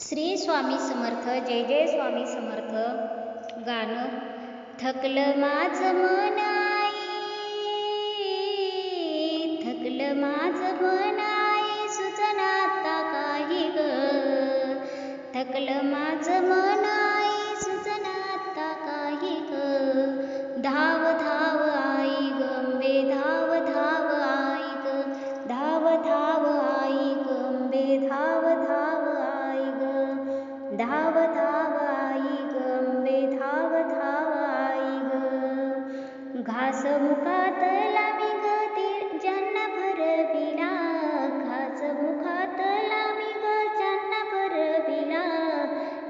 श्री स्वामी समर्थ जय जय स्वामी समर्थ. गाणं थकलं माझं मनाई थकलं माझं मनाई सुचना आता काही ग. थकलं माझं मन धाव धाव आई गंबे धाव धाव आई ग घास मुखात लावी ग ती ज्यांना भरविला घास मुखात लावी ग ज्यांना भरविला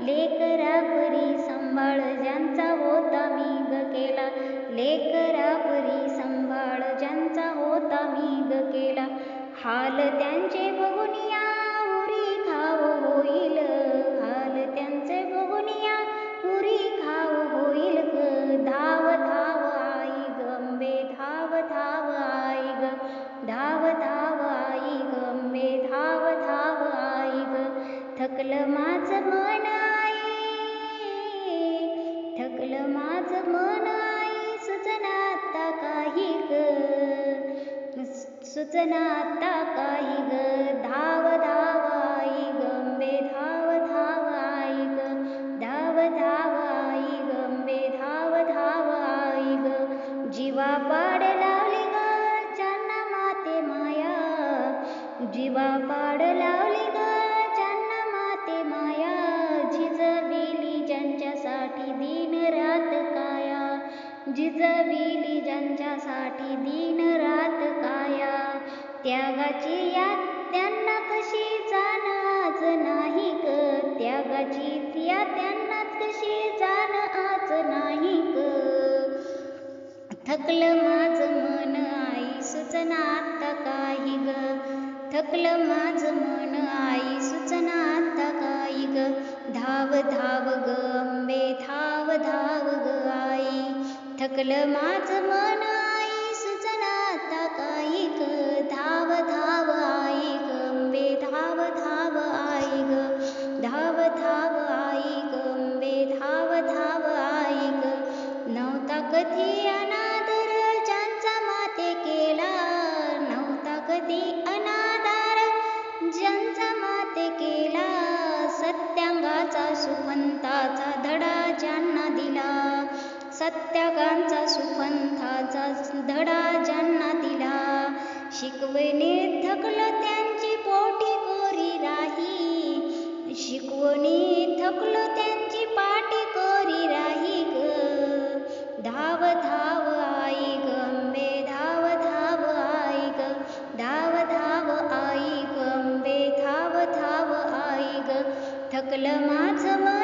लेकरा परी सांभाळ ज्यांचा होता मी ग केला लेकरा परी सांभाळ ज्यांचा होता मी ग केला। हाल त्यांचे बघुनिया उरी खाव होईल। त्यांचे बघुनिया पुरी खाऊ होईल ग. धाव धाव आई गंबे धाव धाव आई ग. धाव धाव आई गंबे धाव धाव आई ग. थकलं माझं मन आई. थकलं माझं मन आई. सुचना आता काही ग. सुचना आता काही ग. धाव देवा पाड लावली ग. ज्यांना माते माया. झिजविली ज्यांच्यासाठी दिन रात काया. झिजविली ज्यांच्यासाठी दिन रात काया. त्यागाची याद त्यांना कशी जाण आज नाही ग. त्यागाची या त्यांनाच कशी जाण आज नाही ग. थकलं माझं मन आई सुचना आत्ता काही ग. थकलं माझ मन आई सुचना आता काही ग. धाव धाव ग अंबे धाव धाव ग आई. थकलं माझ मन सत्यागांचा सुपंथाचा धडा ज्यांना दिला. शिकवणे थकलं त्यांची पोटी कोरी राही. शिकवणी थकलो त्यांची पाटी कोरी राही ग. धाव धाव आई गंबे धाव धाव आई ग. धाव धाव आई गंबे धाव धाव आई ग. थकलं माझं